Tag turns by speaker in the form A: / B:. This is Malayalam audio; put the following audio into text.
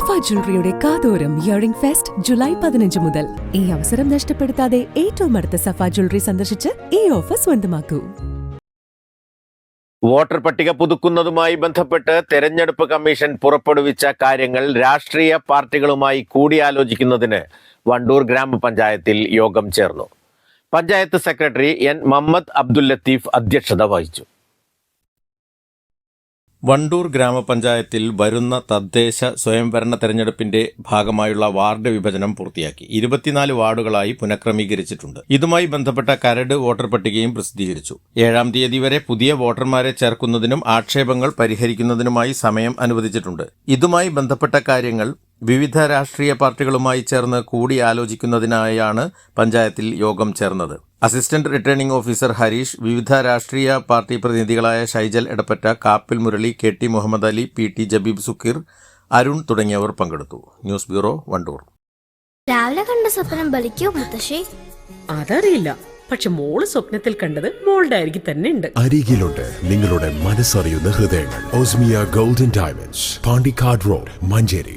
A: സഫ ജ്വല്ലറിയുടെ കാതോരം ഇയറിംഗ് ഫെസ്റ്റ് ജൂലൈ പതിനഞ്ച് മുതൽ. ഈ അവസരം നഷ്ടപ്പെടുത്താതെ ഏറ്റവും അടുത്ത സഫ ജ്വല്ലറി സന്ദർശിച്ച് ഈ ഓഫർ സ്വന്തമാക്കൂ.
B: വോട്ടർ പട്ടിക പുതുക്കുന്നതുമായി ബന്ധപ്പെട്ട് തെരഞ്ഞെടുപ്പ് കമ്മീഷൻ പുറപ്പെടുവിച്ച കാര്യങ്ങൾ രാഷ്ട്രീയ പാർട്ടികളുമായി കൂടിയാലോചിക്കുന്നതിന് വണ്ടൂർ ഗ്രാമപഞ്ചായത്തിൽ യോഗം ചേർന്നു. പഞ്ചായത്ത് സെക്രട്ടറി എൻ മുഹമ്മദ് അബ്ദുൽ ലത്തീഫ് അധ്യക്ഷത വഹിച്ചു. വണ്ടൂർ ഗ്രാമപഞ്ചായത്തിൽ വരുന്ന തദ്ദേശ സ്വയംഭരണ തെരഞ്ഞെടുപ്പിന്റെ ഭാഗമായുള്ള വാർഡ് വിഭജനം പൂർത്തിയാക്കി. ഇരുപത്തിനാല് വാർഡുകളായി പുനഃക്രമീകരിച്ചിട്ടുണ്ട്. ഇതുമായി ബന്ധപ്പെട്ട കരട് വോട്ടർ പട്ടികയും പ്രസിദ്ധീകരിച്ചു. ഏഴാം തീയതി വരെ പുതിയ വോട്ടർമാരെ ചേർക്കുന്നതിനും ആക്ഷേപങ്ങൾ പരിഹരിക്കുന്നതിനുമായി സമയം അനുവദിച്ചിട്ടുണ്ട്. ഇതുമായി ബന്ധപ്പെട്ട കാര്യങ്ങൾ വിവിധ രാഷ്ട്രീയ പാർട്ടികളുമായി ചേർന്ന് കൂടിയാലോചിക്കുന്നതിനായാണ് പഞ്ചായത്തിൽ യോഗം ചേർന്നത്. അസിസ്റ്റന്റ് റിട്ടേണിംഗ് ഓഫീസർ ഹരീഷ് വിവിധ രാഷ്ട്രീയ party പ്രതിനിധികളായ Shaijal Edappatta Kappil Murali K T Muhammad Ali P T Jabeeb Sukkeer Arun തുടങ്ങിയവർ പങ്കെടുത്തു. News bureau Wandoor.
C: രാവിലെ കണ്ട സ്വപ്നം ബലിക്കോ മുത്തശ്ശി?
D: അതറിയില്ല. പക്ഷെ മോൾ സ്വപ്നത്തിൽ കണ്ടത് മോളുടെ അരികിൽ തന്നെ ഉണ്ട്.
E: അരികിലുണ്ട് നിങ്ങളുടെ മനസ്സറിയുന്ന ഹൃദയങ്ങൾ. Osmia golden diamonds Pandikkad road Manjeri.